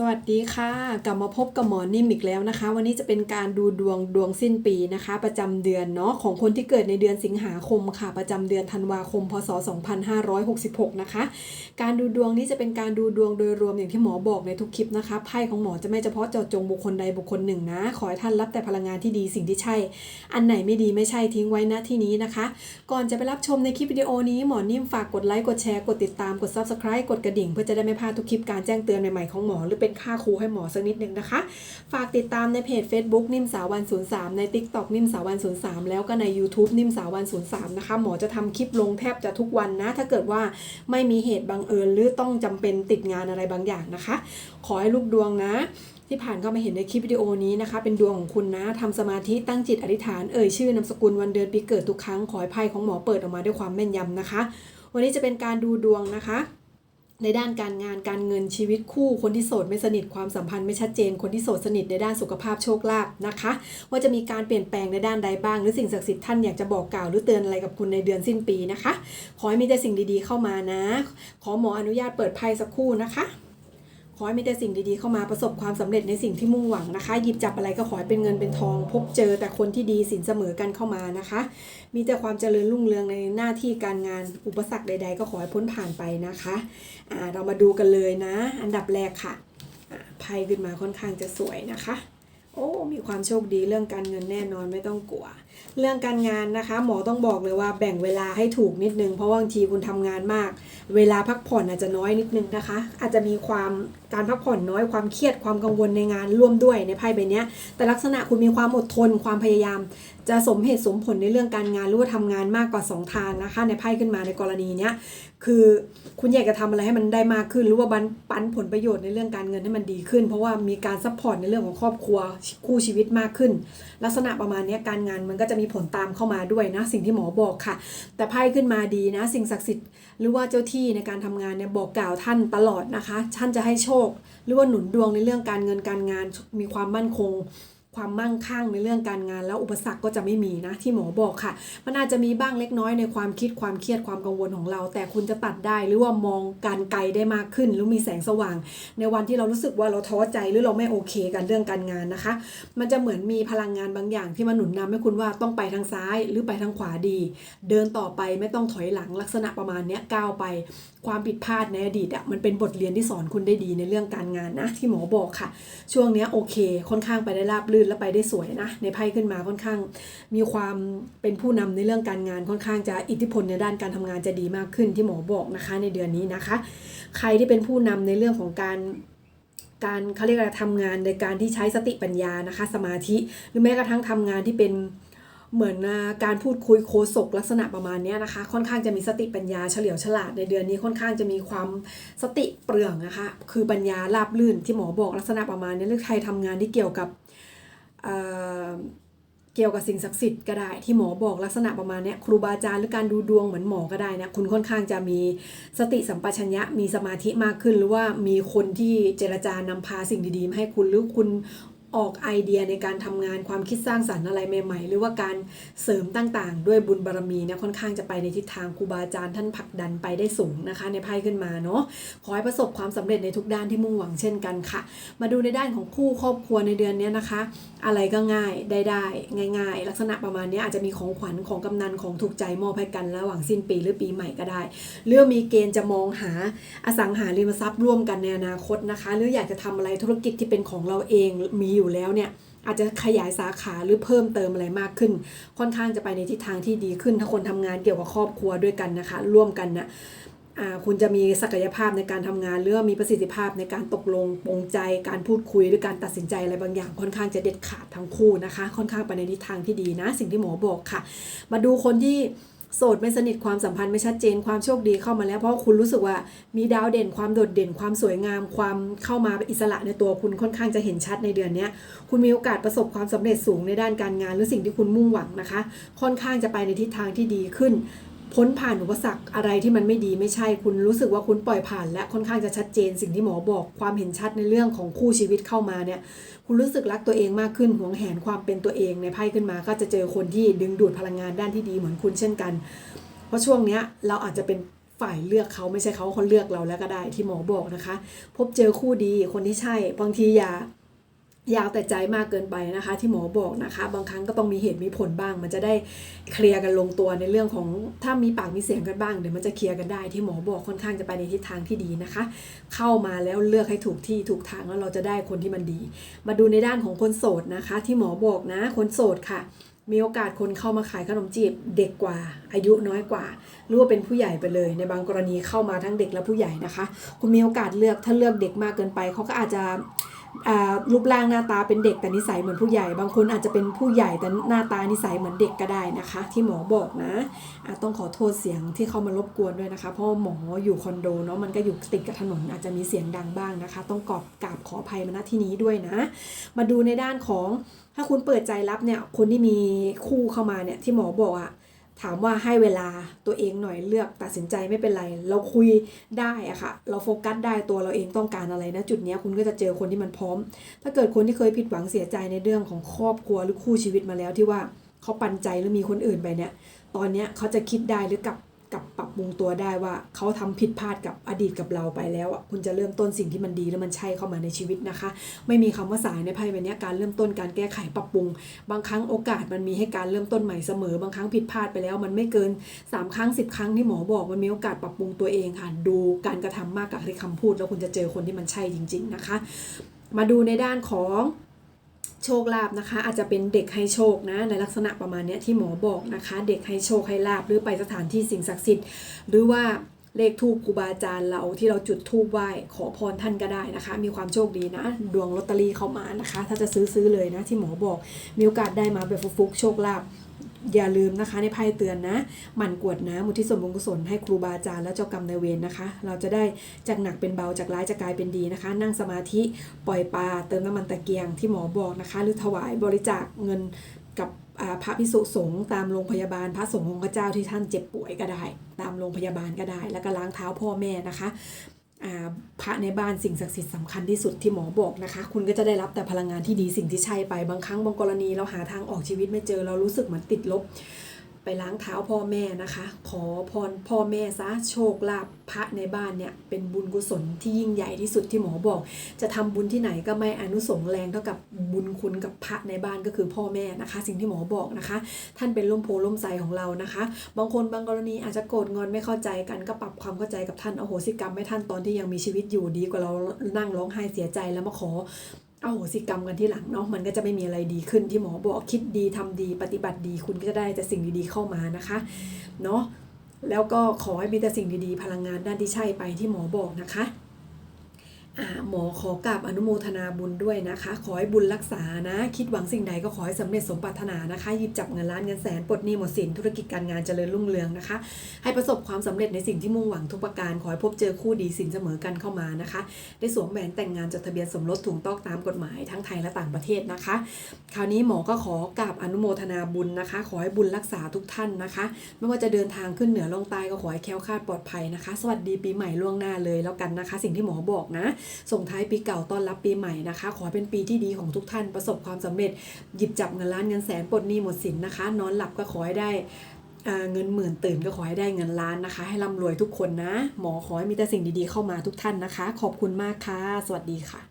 สวัสดีค่ะ กลับมาพบกับหมอนิ่มอีกแล้วนะคะ วันนี้จะเป็นการดูดวงดวงสิ้นปีนะคะ ประจำเดือนเนาะของคนที่เกิดในเดือนสิงหาคมค่ะ ประจำเดือนธันวาคม พศ 2566 นะคะ การดูดวงนี้จะเป็นการดูดวงโดยรวมอย่างที่หมอบอกในทุกคลิปนะคะไพ่ของหมอจะไม่เฉพาะเจาะจงบุคคลใดบุคคลหนึ่งนะ ขอให้ท่านรับแต่พลังงานที่ดีสิ่งที่ใช่ อันไหนไม่ดีไม่ใช่ทิ้งไว้ณที่นี้นะคะ ก่อนจะไปรับชมในคลิปวิดีโอนี้หมอนิ่มฝากกดไลค์กดแชร์กดติดตามกด subscribe กดกระดิ่ง เพื่อจะได้ไม่พลาดทุกคลิปการแจ้งเตือนใหม่ๆของหมอหรือเป็น็นค่าครูให้หมอสักนิดนึงนะคะ ฝากติดตามในเพจ Facebook นิ่มสาววัน03ใน TikTok นิ่มสาววัน03แล้วก็ใน YouTube นิ่มสาววัน03นะคะ หมอจะทำคลิปลงแทบจะทุกวันนะ ถ้าเกิดว่าไม่มีเหตุบังเอิญหรือต้องจำเป็นติดงานอะไรบางอย่างนะคะ ขอให้ลูกดวงนะที่ผ่านเข้ามาเห็นในคลิปวิดีโอนี้นะคะ เป็นดวงของคุณนะทำสมาธิตั้งจิตอธิษฐานเอ่ยชื่อนามสกุลวันเดือนปีเกิดทุกครั้งขอให้ไพ่ของหมอเปิดออกมาด้วยความแม่นยำนะคะ วันนี้จะเป็นการดูดวงนะคะ ในด้านการงานการเงินชีวิตคู่คนที่โสดไม่สนิทความสัมพันธ์ไม่ชัดเจน คนที่โสดสนิทในด้านสุขภาพโชคลาภนะคะ ว่าจะมีการเปลี่ยนแปลงในด้านใดบ้าง หรือสิ่งศักดิ์สิทธิ์ท่านอยากจะบอกกล่าวหรือเตือนอะไรกับคุณในเดือนสิ้นปีนะคะ ขอให้มีแต่สิ่งดีๆเข้ามานะ ขอหมออนุญาตเปิดไพ่สักครู่นะคะ ขอให้มีแต่สิ่งดีๆเข้ามาประสบความสำเร็จในสิ่งที่มุ่งหวังนะคะ หยิบจับอะไรก็ขอให้เป็นเงินเป็นทอง พบเจอแต่คนที่ดีสินเสมอกันเข้ามานะคะ มีแต่ความเจริญรุ่งเรืองในหน้าที่การงานอุปสรรคใด ๆ ก็ขอให้พ้นผ่านไปนะคะอ่าเรามาดูกันเลยนะ อันดับแรกค่ะไพ่ขึ้นมาค่อนข้างจะสวยนะคะโอ้ มีความโชคดีเรื่องการเงินแน่นอนไม่ต้องกลัว เรื่องการงานนะคะ หมอต้องบอกเลยว่าแบ่งเวลาให้ถูกนิดนึง เพราะบางทีคุณทำงานมาก เวลาพักผ่อนอาจจะน้อยนิดนึงนะคะ อาจจะมีความการพักผ่อนน้อยความเครียดความกังวลในงานร่วมด้วยในไพ่ใบนี้แต่ลักษณะคุณมีความอดทนความพยายาม จะสมเหตุสมผลในเรื่องการงานหรือว่าทำงานมากกว่า 2 ทางนะคะ ในไพ่ขึ้นมาในกรณีเนี้ยคือคุณอยากจะทำอะไรให้มันได้มากขึ้น หรือว่าบันปันผลประโยชน์ในเรื่องการเงินให้มันดีขึ้น เพราะว่ามีการซัพพอร์ตในเรื่องของครอบครัวคู่ชีวิตมากขึ้น ลักษณะประมาณนี้การงานมันก็จะมีผลตามเข้ามาด้วยนะสิ่งที่หมอบอกค่ะ แต่ไพ่ขึ้นมาดีนะ สิ่งศักดิ์สิทธิ์ หรือว่าเจ้าที่ในการทำงานเนี่ยบอกกล่าวท่านตลอดนะคะ ท่านจะให้โชค หรือว่าหนุนดวงในเรื่องการเงินการงานมีความมั่นคง ความมั่งคั่งในเรื่องการงาน แล้วอุปสรรคก็จะไม่มีนะที่หมอบอกค่ะ มันอาจจะมีบ้างเล็กน้อยในความคิดความเครียดความกังวลของเรา แต่คุณจะตัดได้หรือว่ามองการไกลได้มากขึ้น หรือมีแสงสว่าง ในวันที่เรารู้สึกว่าเราท้อใจหรือเราไม่โอเคกันเรื่องการงานนะคะ มันจะเหมือนมีพลังงานบางอย่างที่มาหนุนนำให้คุณว่าต้องไปทางซ้ายหรือไปทางขวาดี เดินต่อไปไม่ต้องถอยหลังลักษณะประมาณนี้ก้าวไป ความผิดพลาดในอดีตอะมันเป็นบทเรียนที่สอนคุณได้ดีในเรื่องการงานนะที่หมอบอกค่ะ ช่วงนี้โอเค ค่อนข้างไปได้ราบรื่นและไปได้สวยนะ ในไพ่ขึ้นมาค่อนข้าง มีความเป็นผู้นำในเรื่องการงาน ค่อนข้างจะอิทธิพลในด้านการทำงานจะดีมากขึ้นที่หมอบอกนะคะ ในเดือนนี้นะคะ ใครที่เป็นผู้นำในเรื่องของการการเขาเรียกอะไรทำงานในการที่ใช้สติปัญญานะคะ สมาธิหรือแม้กระทั่งทำงานที่เป็นเหมือนการพูดคุยโคศกลักษณะประมาณนี้นะคะ ค่อนข้างจะมีสติปัญญาเฉลียวฉลาดในเดือนนี้ค่อนข้างจะมีความสติเปลืองนะคะ คือปัญญาราบลื่นที่หมอบอกลักษณะประมาณนี้เรื่อใครทำงานที่เกี่ยวกับ เเกี่ยวกับสิ่งศักดิ์สิทธิ์ก็ได้ ที่หมอบอกลักษณะประมาณนี้ครูบาอาจารย์หรือการดูดวงเหมือนหมอก็ได้นะคุณค่อนข้างจะมีสติสัมปชัญญะมีสมาธิมากขึ้น หรือว่ามีคนที่เจรจานำพาสิ่งดีๆมาให้คุณหรือคุณ ออกไอเดียในการทำงานความคิดสร้างสรรค์อะไรใหม่ๆ หรือว่าการเสริมต่างๆ ด้วยบุญบารมีเนี่ยค่อนข้างจะไปในทิศทางครูบาอาจารย์ท่านผลักดันไปได้สูงนะคะ ในไพ่ขึ้นมาเนาะขอให้ประสบความสำเร็จในทุกด้านที่มุ่งหวังเช่นกันค่ะ มาดูในด้านของคู่ครอบครัวในเดือนนี้นะคะ อะไรก็ง่ายได้ได้ง่าย ๆ ลักษณะประมาณนี้อาจจะมีของขวัญของกำนันของถูกใจมอบให้กันระหว่างสิ้นปีหรือปีใหม่ก็ได้หรือมีเกณฑ์จะมองหาอสังหาริมทรัพย์ร่วมกันในอนาคตนะคะ หรืออยากจะทำอะไรธุรกิจที่เป็นของเราเองมีอยู่แล้วเนี่ยอาจจะขยายสาขาหรือเพิ่มเติมอะไรมากขึ้น ค่อนข้างจะไปในทิศทางที่ดีขึ้น ถ้าคนทำงานเกี่ยวกับครอบครัวด้วยกันนะคะ ร่วมกันนะอ่าคุณจะมีศักยภาพในการทำงานหรือมีประสิทธิภาพในการตกลงปรงใจ การพูดคุยหรือการตัดสินใจอะไรบางอย่าง ค่อนข้างจะเด็ดขาดทั้งคู่นะคะ ค่อนข้างไปในทิศทางที่ดีนะ สิ่งที่หมอบอกค่ะ มาดูคนที่ โสดไม่สนิทความสัมพันธ์ไม่ชัดเจนความโชคดีเข้ามาแล้ว เพราะคุณรู้สึกว่ามีดาวเด่นความโดดเด่นความสวยงามความเข้ามาอิสระในตัวคุณค่อนข้างจะเห็นชัดในเดือนนี้คุณมีโอกาสประสบความสำเร็จสูงในด้านการงานหรือสิ่งที่คุณมุ่งหวังนะคะ ค่อนข้างจะไปในทิศทางที่ดีขึ้น พ้นผ่านอุปสรรคอะไรที่มันไม่ดีไม่ใช่คุณรู้สึกว่าคุณปล่อยผ่าน และค่อนข้างจะชัดเจนสิ่งที่หมอบอกความเห็นชัดในเรื่องของคู่ชีวิตเข้ามาเนี่ยคุณรู้สึกรักตัวเองมากขึ้นหวงแหนความเป็นตัวเองในไพ่ขึ้นมา ก็จะเจอคนที่ดึงดูดพลังงานด้านที่ดีเหมือนคุณเช่นกัน เพราะช่วงเนี้ยเราอาจจะเป็นฝ่ายเลือกเขาไม่ใช่เขาคนเลือกเราแล้วก็ได้ที่หมอบอกนะคะ พบเจอคู่ดีคนที่ใช่บางทีอย่า ยาวแต่ใจมากเกินไปนะคะ ที่หมอบอกนะคะ บางครั้งก็ต้องมีเหตุมีผลบ้าง มันจะได้เคลียร์กันลงตัวในเรื่องของถ้ามีปากมีเสียงกันบ้างเดี๋ยวมันจะเคลียร์กันได้ที่หมอบอกค่อนข้างจะไปในทิศทางที่ดีนะคะ เข้ามาแล้วเลือกให้ถูกที่ถูกทางแล้วเราจะได้คนที่มันดี มาดูในด้านของคนโสดนะคะ ที่หมอบอกนะ คนโสดค่ะ มีโอกาสคนเข้ามาขายขนมจีบเด็กกว่า อายุน้อยกว่าหรือว่าเป็นผู้ใหญ่ไปเลย ในบางกรณีเข้ามาทั้งเด็กและผู้ใหญ่นะคะ คุณมีโอกาสเลือกถ้าเลือกเด็กมากเกินไปเขาก็อาจจะ รูปร่างหน้าตาเป็นเด็กแต่นิสัยเหมือนผู้ใหญ่ บางคนอาจจะเป็นผู้ใหญ่แต่หน้าตานิสัยเหมือนเด็กก็ได้นะคะ ที่หมอบอกนะะต้องขอโทษเสียงที่เข้ามารบกวนด้วยนะคะ เพราะหมออยู่คอนโดเนาะมันก็อยู่ติดกับถนนอาจจะมีเสียงดังบ้างนะคะ ต้องกอบกราบขออภัยมาณที่นี้ด้วยนะ มาดูในด้านของถ้าคุณเปิดใจรับเนี่ยคนที่มีคู่เข้ามาเนี่ยที่หมอบอกอะ ถามว่าให้เวลาตัวเองหน่อยเลือกตัดสินใจไม่เป็นไร เราคุยได้อะค่ะ เราโฟกัสได้ตัวเราเองต้องการอะไรนะจุดนี้คุณก็จะเจอคนที่มันพร้อม ถ้าเกิดคนที่เคยผิดหวังเสียใจในเรื่องของครอบครัวหรือคู่ชีวิตมาแล้วที่ว่าเขาปันใจหรือมีคนอื่นไปเนี่ย ตอนเนี้ยเขาจะคิดได้หรือกลับ กลับปรับปรุงตัวได้ว่าเขาทำผิดพลาดกับอดีตกับเราไปแล้วอะคุณจะเริ่มต้นสิ่งที่มันดีแล้วมันใช่เข้ามาในชีวิตนะคะ ไม่มีคำว่าสายในไพ่ใบนี้การเริ่มต้นการแก้ไขปรับปรุง บางครั้งโอกาสมันมีให้การเริ่มต้นใหม่เสมอ บางครั้งผิดพลาดไปแล้ว มันไม่เกิน 3 ครั้ง 10 ครั้งที่หมอบอกมันมีโอกาสปรับปรุงตัวเองค่ะดูการกระทำมากกว่าที่คำพูด แล้วคุณจะเจอคนที่มันใช่จริง ๆนะคะ มาดูในด้านของ โชคลาภนะคะ อาจจะเป็นเด็กให้โชคนะในลักษณะประมาณนี้ที่หมอบอกนะคะ เด็กให้โชคให้ลาบหรือไปสถานที่สิ่งศักดิ์สิทธิ์ หรือว่าเลขทูบครูบาอาจารย์เราที่เราจุดทูบไหว้ขอพรท่านก็ได้นะคะ มีความโชคดีนะ ดวงลอตเตอรี่เข้ามานะคะ ถ้าจะซื้อซื้อเลยนะที่หมอบอกมีโอกาสได้มาแบบฟุกๆโชคลาภ อย่าลืมนะคะในไพ่เตือนนะหมั่นกวดน้ำมุทิศส่วนบุญกุศลให้ครูบาอาจารย์และเจ้ากรรมนายเวรนะคะ เราจะได้จากหนักเป็นเบาจากร้ายจะกลายเป็นดีนะคะ นั่งสมาธิปล่อยปลาเติมน้ำมันตะเกียงที่หมอบอกนะคะ หรือถวายบริจาคเงินกับพระพิสุสงฆ์ตามโรงพยาบาลพระสงฆ์องค์เจ้าที่ท่านเจ็บป่วยก็ได้ ตามโรงพยาบาลก็ได้ แล้วก็ล้างเท้าพ่อแม่นะคะ พระในบ้านสิ่งศักดิ์สิทธิ์สำคัญที่สุดที่หมอบอกนะคะ คุณก็จะได้รับแต่พลังงานที่ดีสิ่งที่ใช่ไปบางครั้งบางกรณีเราหาทางออกชีวิตไม่เจอเรารู้สึกเหมือนติดลบ ไปล้างเท้าพ่อแม่นะคะ ขอพรพ่อแม่ซะโชคลาภพระในบ้านเนี่ยเป็นบุญกุศลที่ยิ่งใหญ่ที่สุดที่หมอบอก จะทำบุญที่ไหนก็ไม่อนุสงแรงเท่ากับบุญคุณกับพระในบ้านก็คือพ่อแม่นะคะ สิ่งที่หมอบอกนะคะ ท่านเป็นร่มโพล่มไทรของเรานะคะ บางคนบางกรณีอาจจะโกรธงอนไม่เข้าใจกันก็ปรับความเข้าใจกับท่านอโหสิกรรมให้ท่านตอนที่ยังมีชีวิตอยู่ดีกว่าเรานั่งร้องไห้เสียใจแล้วมาขอ เอาโหสิกรรมกันที่หลังเนาะมันก็จะไม่มีอะไรดีขึ้นที่หมอบอกคิดดีทำดีปฏิบัติดี คุณก็จะได้แต่สิ่งดีๆเข้ามานะคะเนาะแล้วก็ขอให้มีแต่สิ่งดีๆ พลังงานด้านที่ใช่ไปที่หมอบอกนะคะ หมอขอกราบอนุโมทนาบุญด้วยนะคะ ขอให้บุญรักษานะ คิดหวังสิ่งใดก็ขอให้สำเร็จสมปรารถนานะคะหยิบจับเงินล้านเงินแสนปลดหนี้หมดสินธุรกิจการงานเจริญรุ่งเรืองนะคะ ให้ประสบความสำเร็จในสิ่งที่มุ่งหวังทุกประการ ขอให้พบเจอคู่ดีสินเสมอกันเข้ามานะคะ ได้สวมแหวนแต่งงานจดทะเบียนสมรสถูกต้องตามกฎหมายทั้งไทยและต่างประเทศนะคะ คราวนี้หมอก็ขอกราบอนุโมทนาบุญนะคะ ขอให้บุญรักษาทุกท่านนะคะ ไม่ว่าจะเดินทางขึ้นเหนือลงใต้ก็ขอให้แคล้วคลาดปลอดภัยนะคะ สวัสดีปีใหม่ล่วงหน้าเลยแล้วกันนะคะ สิ่งที่หมอบอกนะส่งท้ายปีเก่าต้อนรับปีใหม่นะคะ ขอเป็นปีที่ดีของทุกท่านประสบความสำเร็จ หยิบจับเงินล้านเงินแสนปลดหนี้หมดสินนะคะ นอนหลับก็ขอให้ได้เงินหมื่นตื่นก็ขอให้ได้เงินล้านนะคะ ให้ร่ำรวยทุกคนนะ หมอขอให้มีแต่สิ่งดีๆเข้ามาทุกท่านนะคะ ขอบคุณมากค่ะ สวัสดีค่ะ